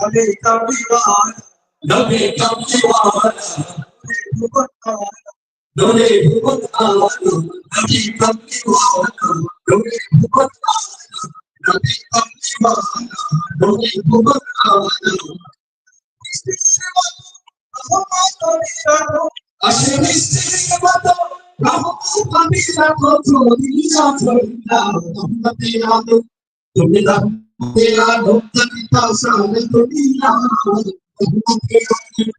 Nabi Kabiwala, Nabi Kabiwala, Dole Bhuvat Aadu, Nabi Kabiwala, Dole Bhuvat Aadu, Nabi Kabiwala, Dole Bhuvat Aadu, Kabiwan, Nabi Kabiwan, Hashem is mata, Rahu Pamela Koto, Nisa Florida, Nabi Tumila, Tumila, Tumila, Sana, Tumila, Tumila, Tumila, Sana,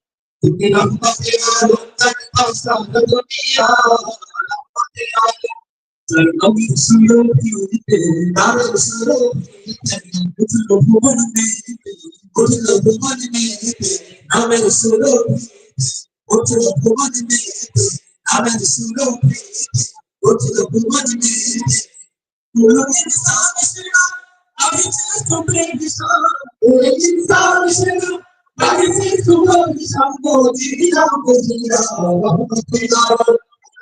Tumila, Nabi Suro, Nabi Suro, Nabi Suro, Go to the money man. I'm in the solo. Go to the money man. I'm in the solo. Go to the money man. Look at the sun, I'm just to play the song. Look at the sun, I'm just to play the song. Go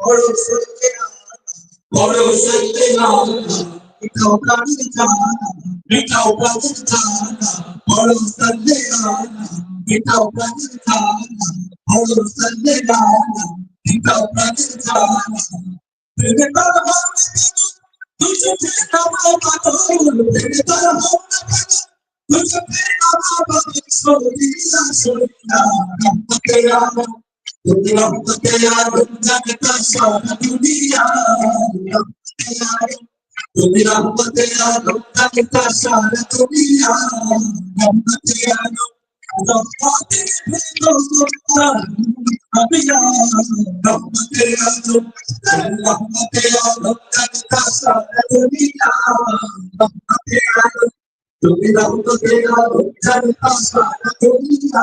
और उसके और उसके नाम लिखा उपाधि का लिखा उपाधि का और उसके नाम लिखा उपाधि का और उसके नाम लिखा उपाधि का तेरे पर हम तुझे तेरे नाम का तो तेरे पर हम तुझे तेरे नाम का तो सोनिया सोनिया तेरा মনে dunia Rahmateya Rahmateya Rahmateya Rahmateya Rahmateya lumjamita sana dunia Rahmateya Tumi rahmateya lumjamita sana dunia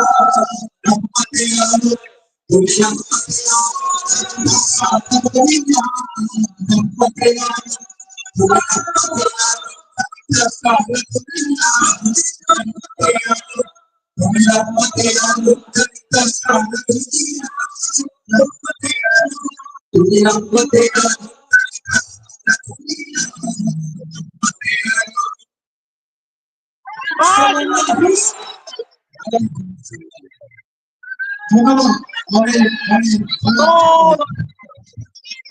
Toujours pas pas bien, pas ধন্যবাদ অনেক অনেক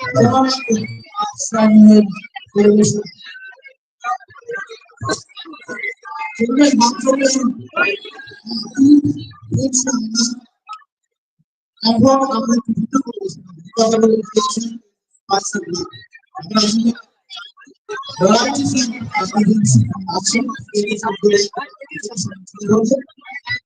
ধন্যবাদ সামনে পরিবেশ পরিবেশ মাধ্যমে এবং আমরা বিভিন্ন কথা বলেছি আপনারা varieties of applications action areas of the তো আমরা জানব আমরা এখন আমাদের জাতীয় যারা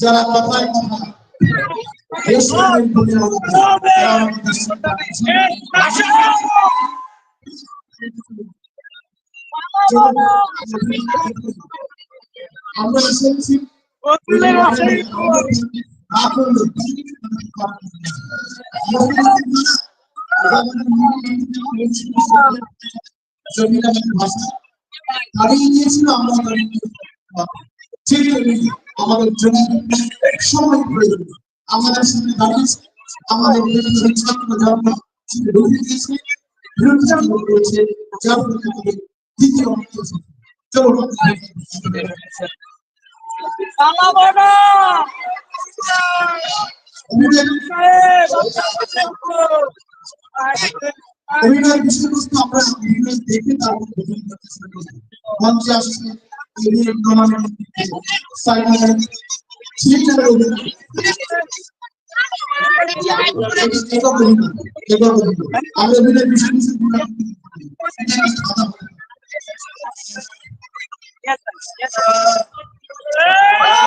যারা কথায় কথা আমরা শুনছি আমাদের সময় প্রয়োজন আমাদের সামনে দাঁড়িয়েছে আমাদের ছাত্র যারা ঢুকে যার আছে। চলো অভিনয়ের অভিনয়ের বিষয়বস্তু আমরা অভিনয় দেখে তারপর গ্রহণ করতে শুরু করি মঞ্চে আসছে এলিয়েন রহমানের সাইমন শিবচারের অভিনয়। একক অভিনয় একক অভিনয়। আমরা অভিনয়ের বিষয়বস্তু Yeah.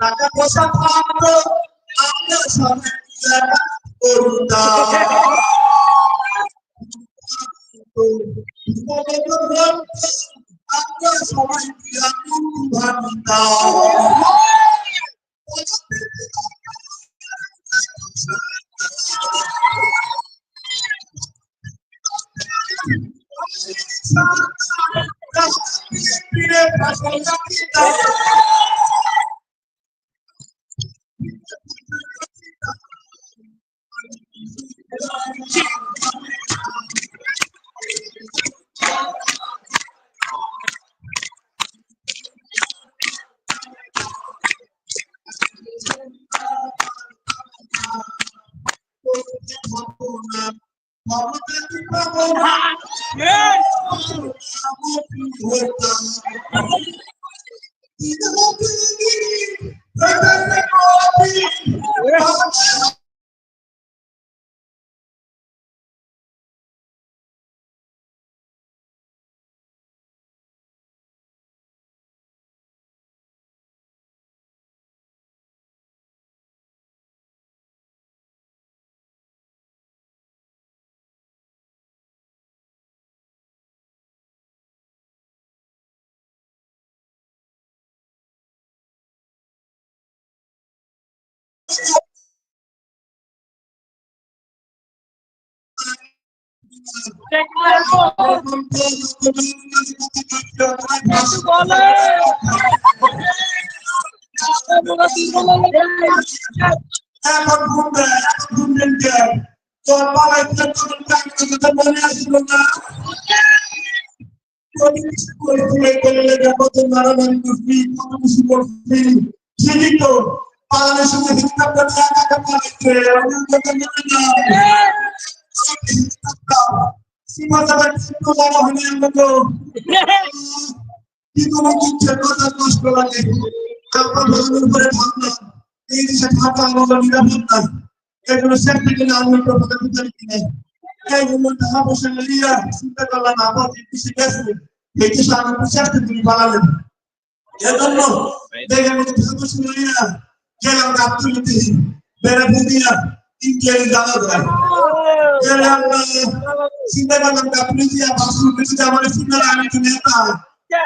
টাকা পয়সা পাবো আমরা সবাই আমরা সবাই ভাবিতা এখন ঘুমবে এখন ঘুমবেন কে তোর তোর কাছে তো মনে আসলো না করে করলে কত মারামারি করবি করবি তো পালানোর সময় হিসাব করে একা একা পালাচ্ছে অনেক কথা মনে না সীমাতাটা ঠিক করা হলে আমাকে কি কোনো কিচ্ছা কথা কষ্ট লাগে তারপর ভালোর উপরে ভাবলাম, এই দেশে থাকা আমার নিরাপদ না এগুলো সেফটি কিনে আমি প্রপাতে ভিতরে কিনে এইগুলো টাকা পয়সা নিয়ে চিন্তা করলাম, আবার দেশে গেছে, এই দেশে আমি চেষ্টা তুমি বানালেন। এজন্য দেখে মধ্যে ভালো শুনিয়া গেলাম গাবতুলিতে বেড়া বুদিয়া ইন্ডিয়ান দাদা ভাই গেলাম চিন্তা করলাম গাবতুলি দিয়া বাসু কিছু আমার চিন্তা আমি তো নেতা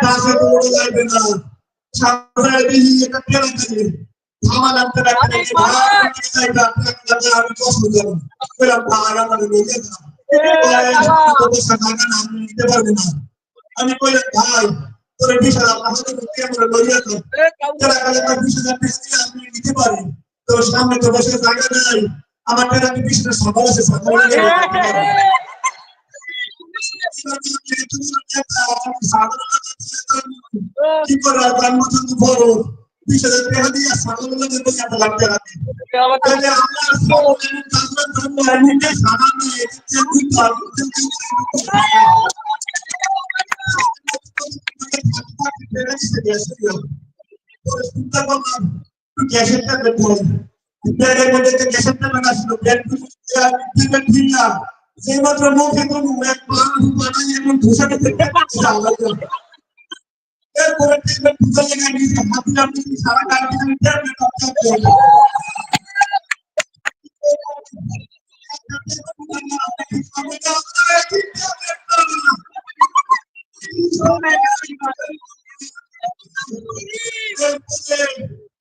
কাছে তো ওড়ে যাইবে না। সামনে দিহি একটা কেন থাকে আমার করে যাইবে আপনাকে আমি কষ্ট দেব গেলাম ভাড়া মানে লইয়া না আমি নিতে পারব না। আমি কইলাম ভাই তোরে বিশ তো নিতে পারি তোর সামনে তো বসে জায়গা নাই আমার টাকা বিশ হাজার সকাল আছে করে হাজার টাকা দিয়ে সকাল তো সকাল চিন্তা করলাম যে গ্যাসেরটা লাগা ছিল ব্যাগ ঢিলা সেই মাত্র সারা ট্রিটমেন্ট করতে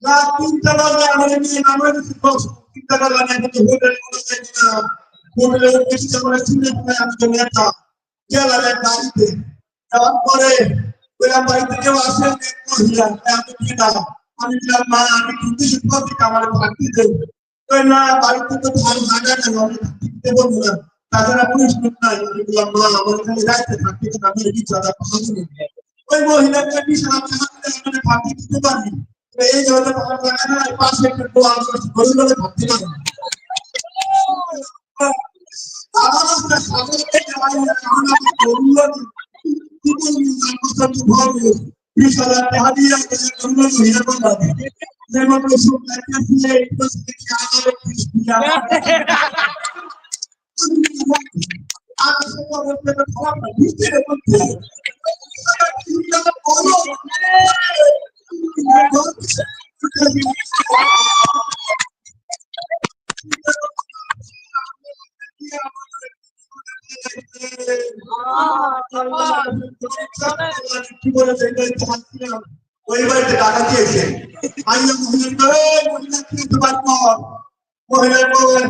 রাত তিনটা বাজে আমাদের নিয়ে নামের তিনটা বাজে আমি একটা হোটেলে যাই না হোটেলে বেশি আমরা চিনে ফেলে আমি তো নেতা গেলাম এক বাড়িতে কেউ আসে আমি কি না। আমি বললাম মা না বাড়িতে তো আমি তাছাড়া পুলিশ নাই বললাম মা আমার এখানে রাখতে থাকতে আমি রেডি চাঁদা পাহাড় ওই মহিলাকে বিশ হাজার টাকা দিতে পারি এই জন্য আমার জায়গা নাই পাশে একটা দোয়া করছি গরিবের থাকতে পারি আমার একটা সামনে থেকে আই আমরা গরিব বিশ হাজার টাকা দিয়ে। মহিলা করলাম যেমন ওষুধ লাগতেছে একটু থেকে আমার আর সেটা বলতে খারাপ না ভিতরে বলতে কি বলেছে ওই বাড়িতে টাকা দিয়েছে আইয়া মহিলা মহিলা কিনতে পারব মহিলা বলেন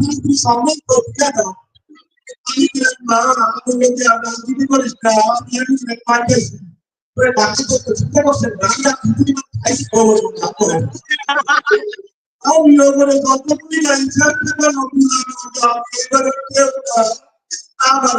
বিক্রি সম্মান করতে আমি না, আমাদের লোকে আমরা যদি করিস না, আমি আমি পাঠিয়েছি ওই করতে চিন্তা করছেন রান্না খুঁজুরি খাইছি খবর আমি ওপরে যতটুকুই না ইচ্ছা এবারে কেউ আমার